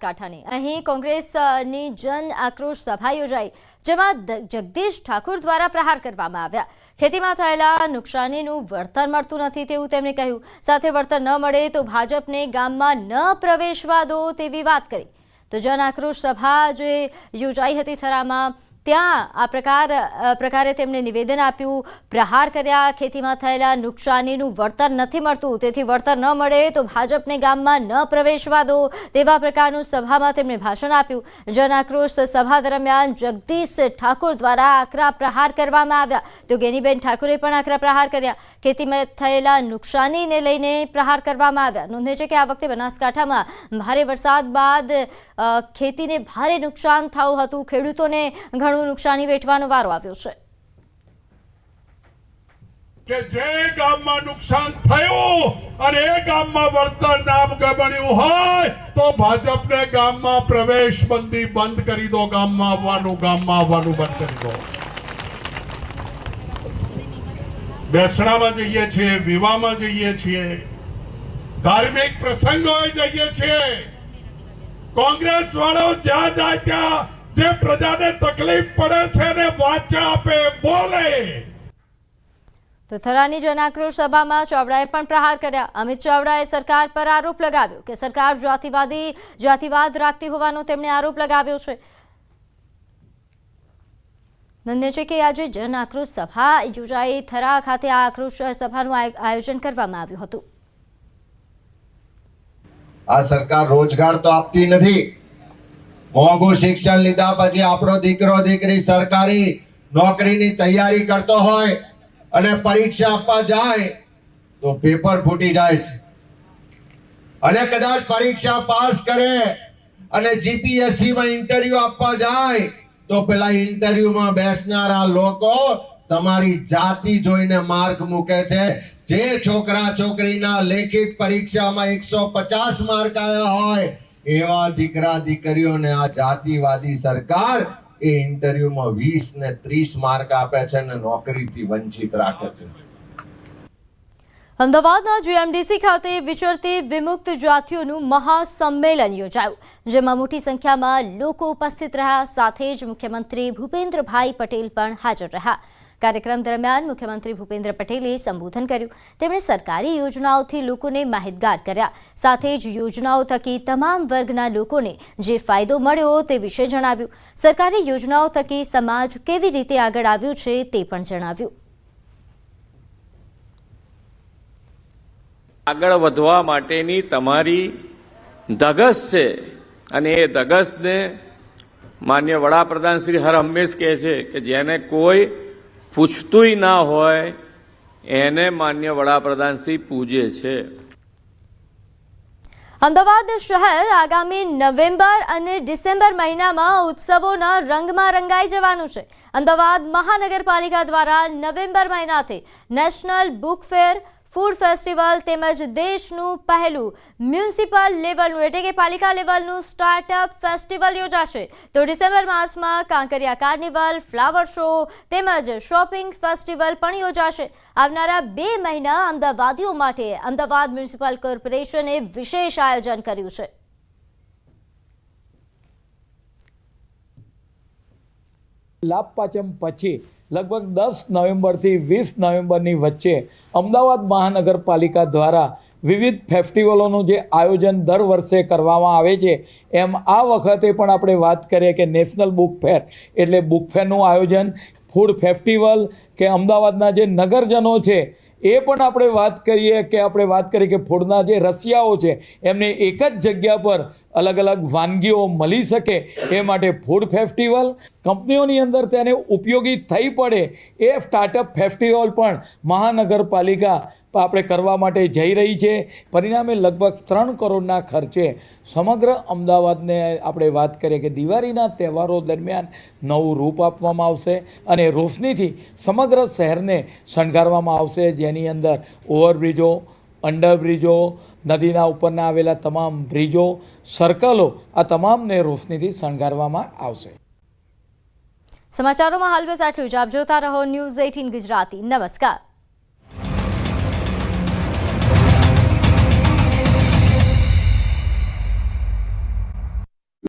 કાંઠાની. અહીં કોંગ્રેસની જન આક્રોશ સભા યોજાઈ, જેમાં જગદીશ ઠાકુર દ્વારા પ્રહાર કરવામાં આવ્યા. ખેતીમાં થયેલા નુકસાનીનું વળતર મળતું નથી તેવું તેમણે કહ્યું. સાથે વળતર ન મળે તો ભાજપને ગામમાં ન પ્રવેશવા દો તેવી વાત કરી. તો જન આક્રોશ સભા જે યોજાઈ હતી થરામાં ત્યાં આ પ્રકાર પ્રકારે તેમણે નિવેદન આપ્યું. પ્રહાર કર્યા, ખેતીમાં થયેલા નુકસાનીનું વળતર નથી મળતું. તેથી વળતર ન મળે તો ભાજપને ગામમાં ન પ્રવેશવા દો તેવા પ્રકારનું સભામાં તેમણે ભાષણ આપ્યું. જન આક્રોશ સભા દરમિયાન જગદીશ ઠાકોર દ્વારા આકરા પ્રહાર કરવામાં આવ્યા. તો ગેનીબેન ઠાકોરે પણ આકરા પ્રહાર કર્યા. ખેતીમાં થયેલા નુકસાનીને લઈને પ્રહાર કરવામાં આવ્યા. નોંધે છે કે આ વખતે બનાસકાંઠામાં ભારે વરસાદ બાદ ખેતીને ભારે નુકસાન થયું હતું. ખેડૂતોને ઘણું નુકસાની વેઠવાનો વારો આવ્યો છે. કે જે ગામમાં નુકસાન થયું અને એ ગામમાં વળતર નામ ગબડ્યું હોય, તો ભાજપને ગામમાં પ્રવેશ બંધી બંધ કરી દો, ગામમાં આવવાનું ગામમાં આવવાનું બંધ કરી દો. બેસણામાં જઈએ છીએ, વિવાહમાં જઈએ છીએ, ધાર્મિક પ્રસંગોએ જઈએ છીએ. કોંગ્રેસ વાળો જ્યાં જાય ત્યાં જે પ્રજાને તકલીફ પડે છે ને વાચા આપે બોલે. તો થરાની જન આક્રોશ સભામાં ચાવડાએ પણ પ્રહાર કર્યા. અમિત ચાવડાએ સરકાર પર આરોપ લગાવ્યો કે સરકાર જાતિવાદી જાતિવાદ રાખતી હોવાનો તેમણે આરોપ લગાવ્યો છે. નોંધે છે કે આજે જન આક્રોશ સભા યોજાઈ. થરા ખાતે આ આક્રોશ સભાનું આયોજન કરવામાં આવ્યું હતું. આ સરકાર રોજગાર તો આપતી નથી. મોંઘું શિક્ષણ લીધા પછી આપણો દીકરો દીકરી સરકારી નોકરીની તૈયારી કરતો હોય અને પરીક્ષા આપવા જાય તો પેપર ફૂટી જાય છે. અને કદાચ પરીક્ષા પાસ કરે અને જીપીએસસીમાં ઇન્ટરવ્યુ આપવા જાય તો પેલા ઇન્ટરવ્યુમાં બેસનારા લોકો તમારી જાતિ જોઈને માર્ક મૂકે છે. જે છોકરા છોકરીના લેખિત પરીક્ષામાં એકસો પચાસ માર્ક આવ્યા હોય એવા દીકરા દીકરીઓને આ જાતિવાદી સરકાર એ ઇન્ટરવ્યુમાં વીસ ને ત્રીસ માર્ક આપે છે અને નોકરીથી વંચિત રાખે છે. અમદાવાદના જીએમડીસી ખાતે વિચરતી વિમુક્ત જાતિઓનું મહાસંમેલન યોજાયું, જેમાં મોટી સંખ્યામાં લોકો ઉપસ્થિત રહ્યા. સાથે જ મુખ્યમંત્રી ભૂપેન્દ્રભાઈ પટેલ પણ હાજર રહ્યા. કાર્યક્રમ દરમિયાન મુખ્યમંત્રી ભૂપેન્દ્ર પટેલે સંબોધન કર્યું. તેમણે સરકારી યોજનાઓથી લોકોને માહિતગાર કર્યા. સાથે જ યોજનાઓ થકી તમામ વર્ગના લોકોને જે ફાયદો મળ્યો તે વિશે જણાવ્યું. સરકારી યોજનાઓ થકી સમાજ કેવી રીતે આગળ આવ્યું છે તે પણ જણાવ્યું. આગળ વધવા માટેની તમારી ધગસ છે અને એ ધગસને માન્ય વડાપ્રધાન શ્રી હર હંમેશ કહે છે કે જેને કોઈ પૂછતુંય ના હોય, એને માન્ય વડાપ્રધાન શ્રી પૂજે છે. અમદાવાદ શહેર આગામી નવેમ્બર અને ડિસેમ્બર મહિનામાં ઉત્સવોના રંગમાં રંગાઈ જવાનું છે. અમદાવાદ મહાનગરપાલિકા દ્વારા નવેમ્બર મહિનાથી national book fair food festival તેમજ દેશનું પહેલું મ્યુનિસિપલ લેવલનું એટલે કે પાલિકા લેવલનું સ્ટાર્ટઅપ ફેસ્ટિવલ યોજાશે. તો ડિસેમ્બર માસમાં કાંકરિયા કાર્નિવલ, ફ્લાવર શો તેમજ શોપિંગ ફેસ્ટિવલ પણ યોજાશે. આવનારા બે મહિના અમદાવાદીઓ માટે અમદાવાદ મ્યુનિસિપલ કોર્પોરેશને વિશેષ આયોજન કર્યું છે. લાભ પછી લગભગ દસ નવેમ્બરથી વીસ નવેમ્બરની વચ્ચે અમદાવાદ મહાનગરપાલિકા દ્વારા વિવિધ ફેસ્ટિવલોનું જે આયોજન દર વર્ષે કરવામાં આવે છે, એમ આ વખતે પણ આપણે વાત કરીએ કે નેશનલ બુક ફેર, એટલે બુક ફેરનું આયોજન, ફૂડ ફેસ્ટિવલ કે અમદાવાદના જે નગરજનો છે એ પણ આપણે વાત કરીએ કે આપણે વાત કરીએ કે ફૂડના જે રસિયાઓ છે, એમને એક જ જગ્યા પર અલગ અલગ વાનગીઓ મળી શકે એ માટે ફૂડ ફેસ્ટિવલ, કંપનીઓની અંદર તેને ઉપયોગી થઈ પડે એ સ્ટાર્ટઅપ ફેસ્ટિવલ પણ મહાનગરપાલિકા આપણે કરવા માટે જઈ રહી છે. પરિણામે લગભગ ત્રણ કરોડના ખર્ચે સમગ્ર અમદાવાદને આપણે વાત કરીએ કે દિવાળીના તહેવારો દરમિયાન નવું રૂપ આપવામાં આવશે અને રોશનીથી સમગ્ર શહેરને શણગારવામાં આવશે. જેની અંદર ઓવરબ્રિજો, અંડરબ્રિજો, નદીના ઉપરના આવેલા તમામ બ્રિજો, સર્કલો આ તમામને રોશનીથી શણગારવામાં આવશે. સમાચારોમાં હાલ બસ આટલું જ આપ જોતા રહો. News eighteen Gujarati. નમસ્કાર.